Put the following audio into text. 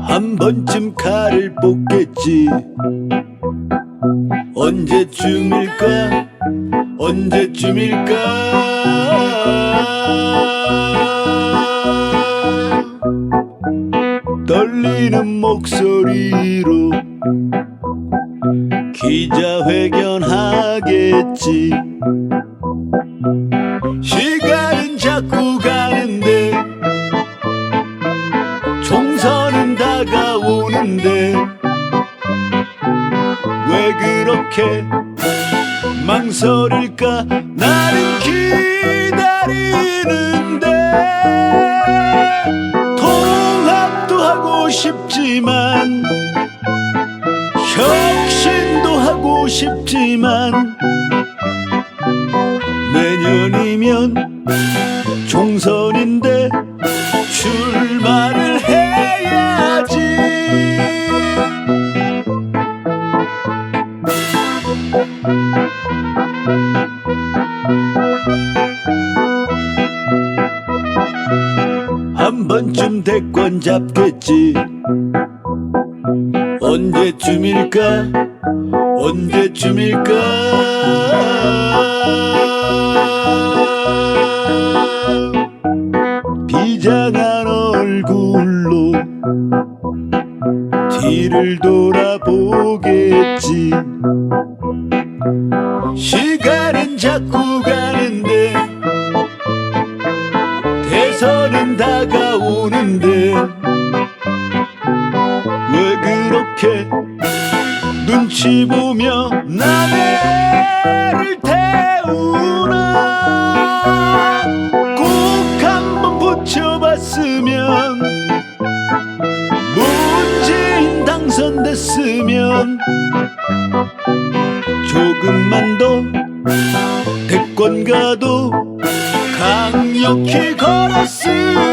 한 번쯤 칼을 뽑겠지. 언제쯤일까? 언제쯤일까? 떨리는 목소리로 기자회견 하겠지. 시간은 자꾸 가는데 총선은 다가오는데 왜 그렇게 망설일까? 나는 기다리는데 통합도 하고 싶지만 혁신도 싶지만 내년이면 총선인데 출마를 해야지. 한 번쯤 대권 잡겠지. 언제쯤일까 언제쯤일까? 비장한 얼굴로 뒤를 돌아보겠지. 시간은 자꾸 가는데 대선은 다가오는데 왜 그렇게 보며 남해를 태우나 꼭 한번 붙여봤으면 문재인 당선됐으면 조금만 더 대권 가도 강력히 걸었으면